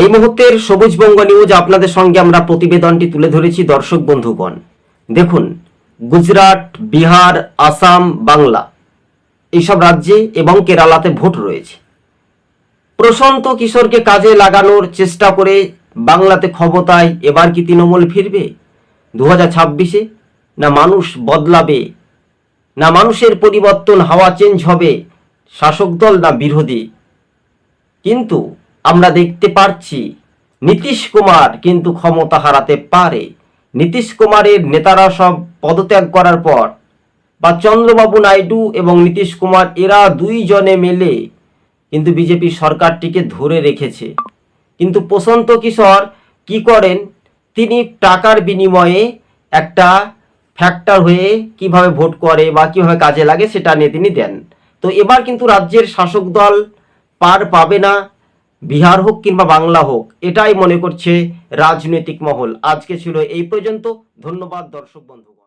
এই মুহূর্তের সবুজবঙ্গ নিউজ আপনাদের সঙ্গে আমরা প্রতিবেদনটি তুলে ধরেছি দর্শক বন্ধুগণ। দেখুন, গুজরাট, বিহার, আসাম, বাংলা এইসব রাজ্যে এবং কেরালাতে ভোট রয়েছে। প্রশান্ত কিশোরকে কাজে লাগানোর চেষ্টা করে বাংলাতে ক্ষমতায় এবার কি তৃণমূল ফিরবে? দু ছাব্বিশে না মানুষ বদলাবে? না মানুষের পরিবর্তন হাওয়া চেঞ্জ হবে? শাসক দল না বিরোধী? কিন্তু আমরা দেখতে পারছি, নীতিশ কুমার কিন্তু ক্ষমতা হারাতে পারে। নীতিশ কুমারের নেতারা সব পদত্যাগ করার পর, বা চন্দ্রবাবু নাইডু এবং নীতিশ কুমার এরা দুইজনে মিলে কিন্তু বিজেপি সরকারটিকে ধরে রেখেছে। কিন্তু প্রশান্ত কিশোর কি করেন? তিনি টাকার বিনিময়ে একটা ফ্যাক্টর হয়ে কীভাবে ভোট করে বা কীভাবে কাজে লাগে সেটা নিয়ে তিনি দেন। তো এবার কিন্তু রাজ্যের শাসক দল পার পাবে না। বিহার হোক কিংবা বাংলা হোক, এটাই মনে করছে রাজনৈতিক মহল। আজকে ছিল এই পর্যন্ত। ধন্যবাদ, দর্শক বন্ধুগণ।